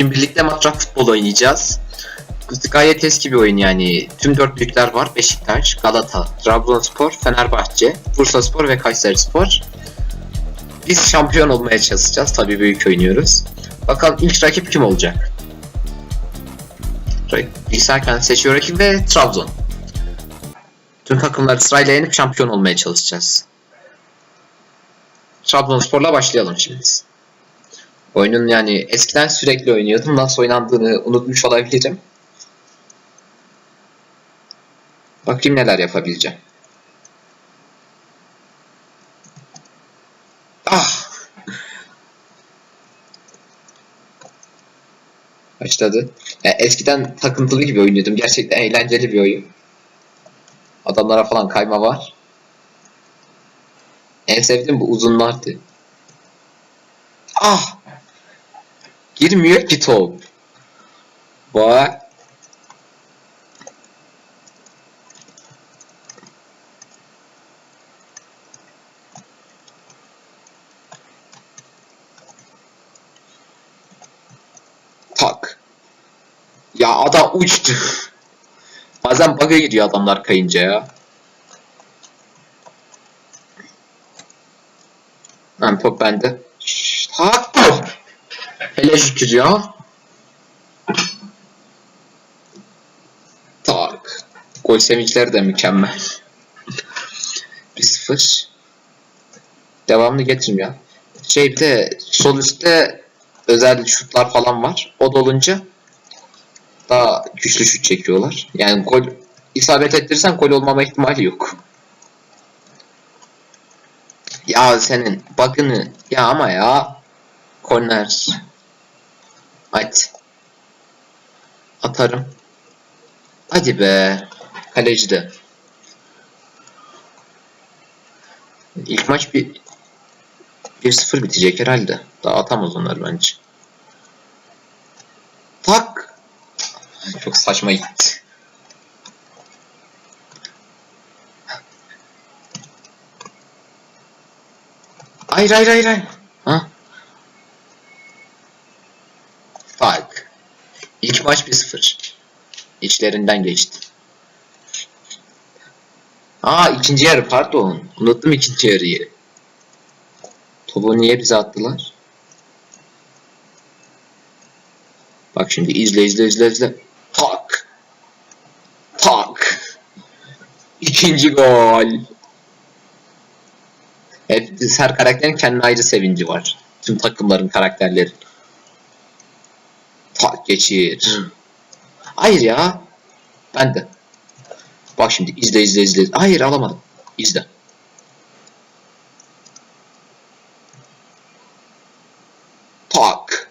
Şimdi birlikte matrak futbol oynayacağız. Gayet eski bir oyun yani. Tüm dört büyükler var. Beşiktaş, Galata, Trabzonspor, Fenerbahçe, Bursaspor ve Kayserispor. Biz şampiyon olmaya çalışacağız. Tabii büyük oynuyoruz. Bakalım ilk rakip kim olacak? Ra- Bilgisayarken seçiyor rakip ve Trabzon. Tüm takımları sırayla yenip şampiyon olmaya çalışacağız. Trabzonspor'la başlayalım şimdi. Oyunun yani eskiden sürekli oynuyordum. Nasıl oynandığını unutmuş olabilirim. Bakayım neler yapabileceğim. Ah! Başladı. Ya eskiden takıntılı gibi oynuyordum. Gerçekten eğlenceli bir oyun. Adamlara falan kayma var. En sevdiğim bu uzunlardı. Ah! Girmiyor ki top. Bak. Tak. Ya adam uçtu. Bazen bug'a giriyor adamlar kayınca ya. Lan top bende. Şşş, tak. Gol sevinçleri de mükemmel. 1-0. Devamını getirmiyor. Şey bir de sol üstte özel şutlar falan var. O da olunca daha güçlü şut çekiyorlar. Yani gol isabet ettirirsen gol olmama ihtimali yok. Ya senin bakını ya ama ya korner Hadi. Atarım. Hadi be. Kaleci de. İlk maç bir 1-0 bitecek herhalde. Daha atamaz onlar bence. Tak. Çok saçma gitti. Hayır hayır hayır hayır. Ha? Fark. İlk maç 1-0. İçlerinden geçti. Aa ikinci yarı pardon. Unuttum ikinci yarıyı. Topu niye bize attılar? Bak şimdi izle izle izle izle. Tak. Tak. İkinci gol. Hep her karakterin kendine ayrı sevinci var. Tüm takımların karakterleri. Tak geçir. Hayır ya. Ben de. Bak şimdi izle izle izle. Hayır alamadım. İzle. Tak.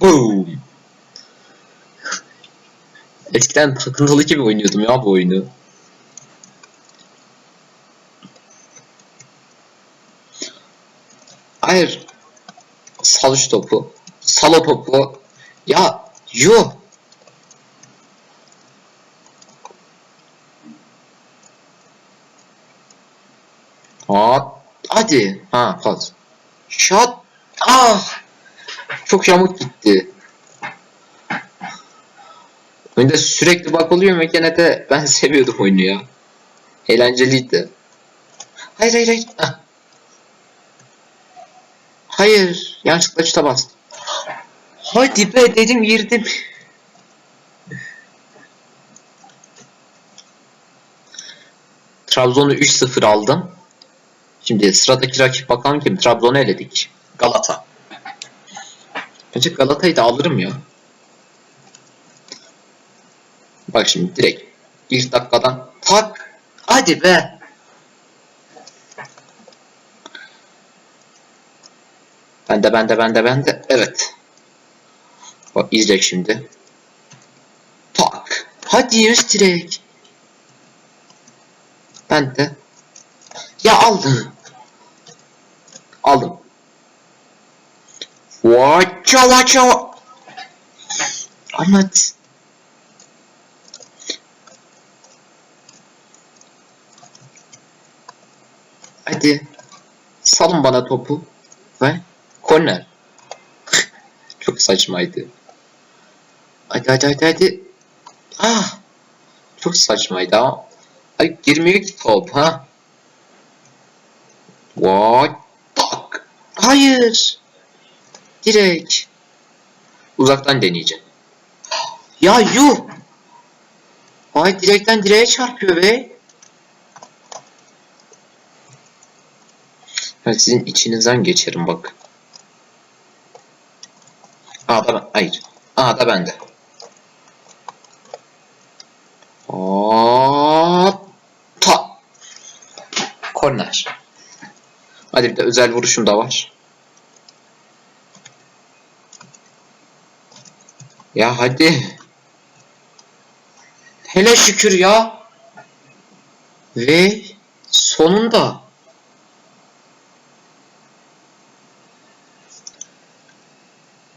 Boom. Eskiden takıntılı gibi oynuyordum ya bu oyunu. Hayır. Sal şu topu. Sal o topu. Ya yo. Ha, hadi. Ha, pas. Shot. Ah. Çok yamuk gitti. Oyunda sürekli bak oluyor ve ben seviyordum oyunu ya. Eğlenceliydi. Hayır hayır hayır. Ah. Hayır. Yanlışlıkla şuta bastım. Hadi be dedim girdim. Trabzon'u 3-0 aldım. Şimdi sıradaki rakip bakalım kim? Trabzon'u eledik. Galata. Bence Galata'yı da alırım ya. Bak şimdi direkt ilk dakikadan tak. Hadi be. Bende bende bende bende. Evet. Bak izle şimdi. Tak. Hadi üst direk. Ben de. Ya aldım. Aldım. Vaça vaça. Anlat. Hadi. Salın bana topu. Ve korner. Çok saçmaydı. Hadi hadi hadi hadi. Ah. Çok saçmaydı ama. Ay girmiyor ki top ha. What? Tak. Hayır. Direkt. Uzaktan deneyeceğim. Ya yuh. Ay direkten direğe çarpıyor be. Ben sizin içinizden geçerim bak. Aa da ben. Hayır. Aa da bende. Hop. Ta. Korner. Hadi bir de özel vuruşum da var. Ya hadi. Hele şükür ya. Ve sonunda.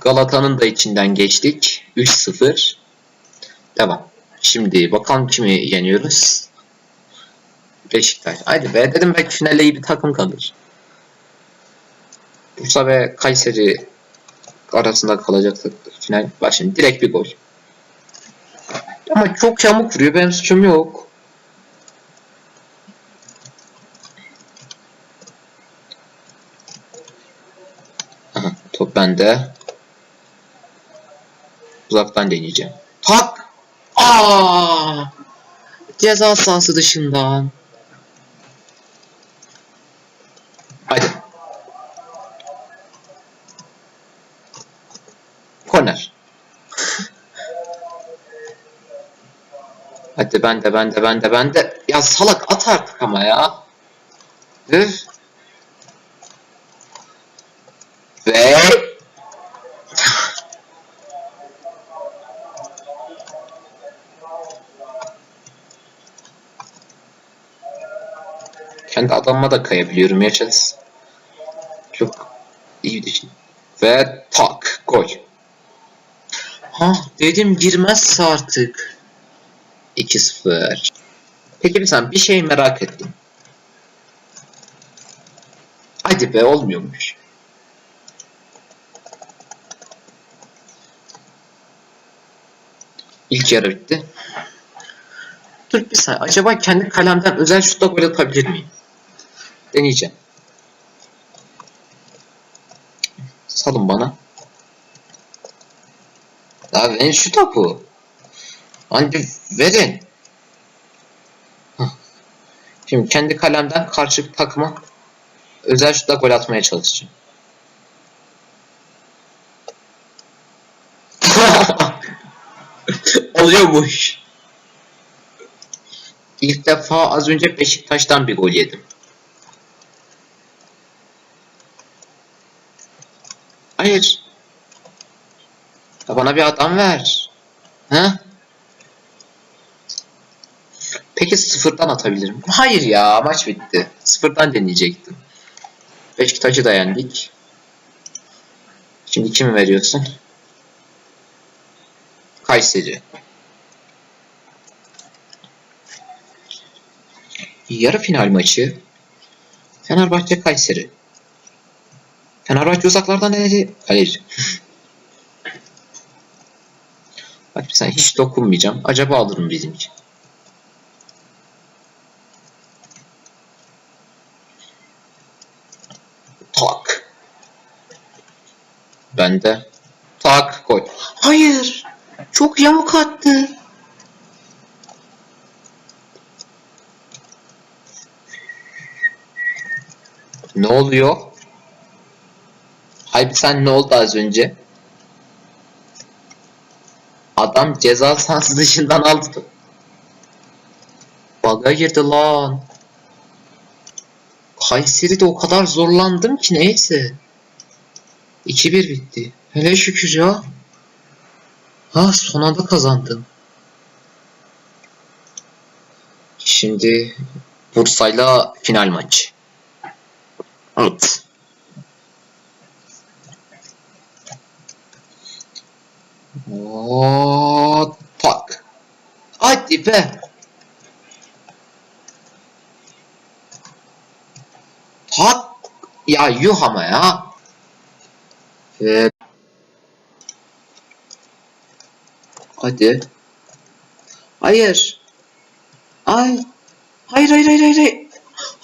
Galata'nın da içinden geçtik. 3-0. Devam. Şimdi bakalım kimi yeniyoruz. Beşiktaş. Haydi be dedim belki finale iyi bir takım kalır. Bursa ve Kayseri arasında kalacak final. Bak şimdi direkt bir gol. Ama çok yamuk vuruyor. Benim suçum yok. Aha, top bende. Uzaktan deneyeceğim. Tak! Aa! Ceza sahası dışından. Hadi. Korner. Hadi ben de ben de. Ya salak at artık ama ya. Üf. Ve kendi adamıma da kayabiliyorum yaşarız. Çok iyi düşün. Ve. Ha dedim girmezse artık. 2-0. Peki sen bir şey merak ettim. Hadi be olmuyormuş. İlk yarı bitti. Dur bir saniye. Acaba kendi kalemden özel şutla gol atabilir miyim? Deneyeceğim. Salın bana. Ya verin şu topu. Hadi verin. Şimdi kendi kalemden karşı takıma özel şutla gol atmaya çalışacağım. Oluyormuş. İlk defa az önce Beşiktaş'tan bir gol yedim. Hayır. Ya bana bir adam ver. Ha? Peki sıfırdan atabilirim. Hayır ya maç bitti. Sıfırdan deneyecektim. Beşiktaş'ı da yendik. Şimdi kimi veriyorsun? Kayseri. Yarı final maçı. Fenerbahçe Kayseri. Fenerbahçe uzaklardan nereye? Kaleci. Bak sen hiç dokunmayacağım. Acaba alırım bizim için. Tak. Bende. Tak koy. Hayır. Çok yamuk attı. Ne oluyor? Hayır sen ne oldu az önce? Adam ceza sahası dışından aldı. Baga girdi lan. Kayseri'de o kadar zorlandım ki neyse. 2-1 bitti. Hele şükür ya. Ha son anda kazandım. Şimdi Bursa'yla final maçı. Evet. Oo, tak. Hadi be. Tak. Ya yuh ama ya. Ve Hadi. Hayır. Ay. Hayır hayır hayır hayır. hayır.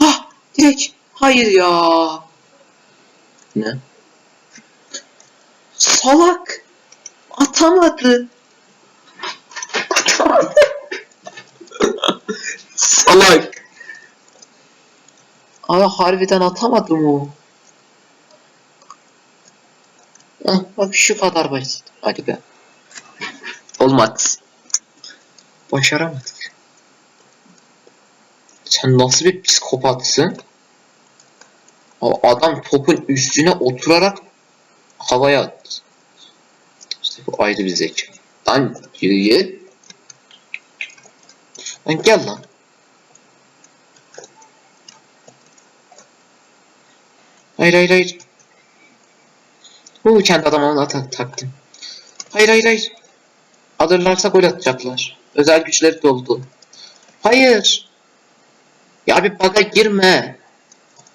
Ah direkt. Hayır ya. Ne? Salak. Atamadı. Salak. Abi harbiden atamadım o. Heh, bak şu kadar basit. Hadi be. Olmadı. Başaramadık. Sen nasıl bir psikopatsın? Adam topun üstüne oturarak havaya attı. Bu ayrı bir zeka. Lan yürü. Lan gel lan. Hayır hayır hayır. Bu kendi adamına tak taktım. Hayır hayır hayır. Alırlarsa gol atacaklar. Özel güçleri doldu. Hayır. Ya bir baga girme.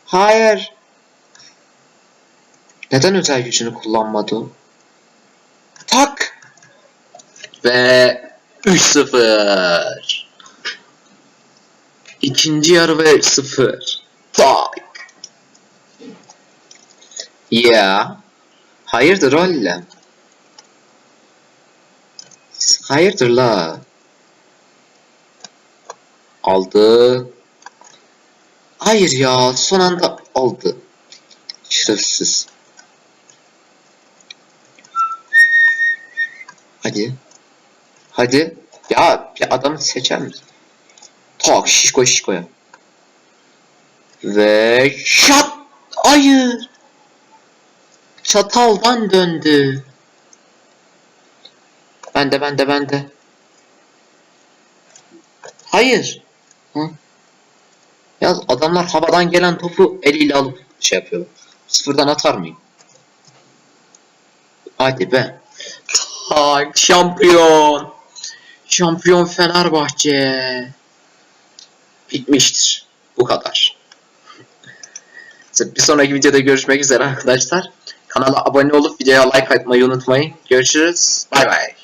Hayır. Neden özel gücünü kullanmadı? Tak. Ve 3-0. İkinci yarı ve 3-0. Tak. Ya. Hayırdır oğlum? Hayırdır la? Aldı. Hayır ya son anda aldı. Şerefsiz. Hadi. Hadi. Ya bir adamı seçer misin? Tak şişko şişkoya. Ve şat. Hayır. Çataldan döndü. Ben de ben de ben de. Hayır. Hı? Ya adamlar havadan gelen topu eliyle alıp şey yapıyor. Sıfırdan atar mıyım? Hadi be. Tak şampiyon. Şampiyon Fenerbahçe. Bitmiştir. Bu kadar. Bir sonraki videoda görüşmek üzere arkadaşlar. Kanala abone olup videoya like atmayı unutmayın. Görüşürüz. Bay bay.